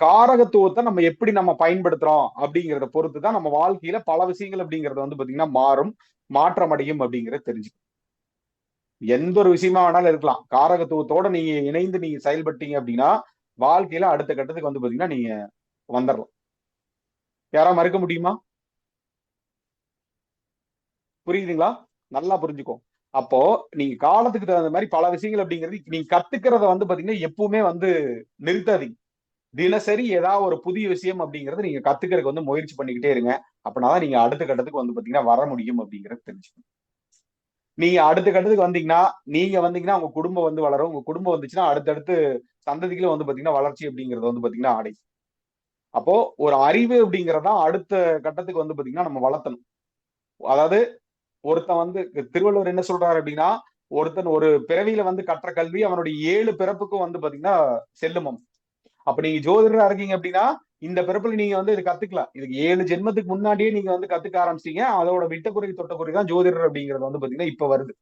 காரகத்துவத்தை நம்ம எப்படி நம்ம பயன்படுத்துறோம் அப்படிங்கிறத பொறுத்து தான் நம்ம வாழ்க்கையில பல விஷயங்கள் அப்படிங்கறது வந்து பாத்தீங்கன்னா மாறும் மாற்றம் அடையும் அப்படிங்கறத தெரிஞ்சுக்கணும். எந்த ஒரு விஷயமா வேணாலும் இருக்கலாம். காரகத்துவத்தோட நீங்க இணைந்து நீங்க செயல்பட்டீங்க அப்படின்னா வாழ்க்கையில அடுத்த கட்டத்துக்கு வந்து பாத்தீங்கன்னா நீங்க வந்துடலாம் யாரா மறுக்க முடியுமா? புரியுதுங்களா? நல்லா புரிஞ்சுக்கோ. அப்போ நீங்க காலத்துக்கு தகுந்த மாதிரி பல விஷயங்கள் அப்படிங்கிறது நீங்க கத்துக்கிறத வந்து பாத்தீங்கன்னா எப்பவுமே வந்து நிறுத்தாதீங்க. தினசரி ஏதாவது ஒரு புதிய விஷயம் அப்படிங்கறது நீங்க கத்துக்கிறதுக்கு வந்து முயற்சி பண்ணிக்கிட்டே இருங்க. அப்படின்னாதான் நீங்க அடுத்த கட்டத்துக்கு வந்து பாத்தீங்கன்னா வர முடியும் அப்படிங்கறது தெரிஞ்சுக்கணும். நீங்க அடுத்த கட்டத்துக்கு வந்தீங்கன்னா நீங்க வந்தீங்கன்னா உங்க குடும்பம் வந்து வளரும். உங்க குடும்பம் வந்துச்சுன்னா அடுத்தடுத்து சந்ததிகளும் வந்து பாத்தீங்கன்னா வளர்ச்சி அப்படிங்கறது வந்து பாத்தீங்கன்னா ஆடை அப்போ ஒரு அறிவு அப்படிங்கறதா அடுத்த கட்டத்துக்கு வந்து பாத்தீங்கன்னா நம்ம வளர்த்தணும். அதாவது ஒருத்தன் வந்து திருவள்ளுவர் என்ன சொல்றாரு அப்படின்னா ஒருத்தன் ஒரு பிறவியில வந்து கற்ற கல்வி அவனுடைய ஏழு பிறப்புக்கும் வந்து பாத்தீங்கன்னா செல்லுமம். அப்ப நீங்க ஜோதிடரா இருக்கீங்க அப்படின்னா இந்த பிறப்புல நீங்க வந்து இது கத்துக்கலாம். இதுக்கு ஏழு ஜென்மத்துக்கு முன்னாடியே நீங்க வந்து கத்துக்க ஆரம்பிச்சீங்க அதோட விட்ட குறை தொட்ட குறை தான் ஜோதிடர் அப்படிங்கிறது வந்து பாத்தீங்கன்னா இப்ப வருது.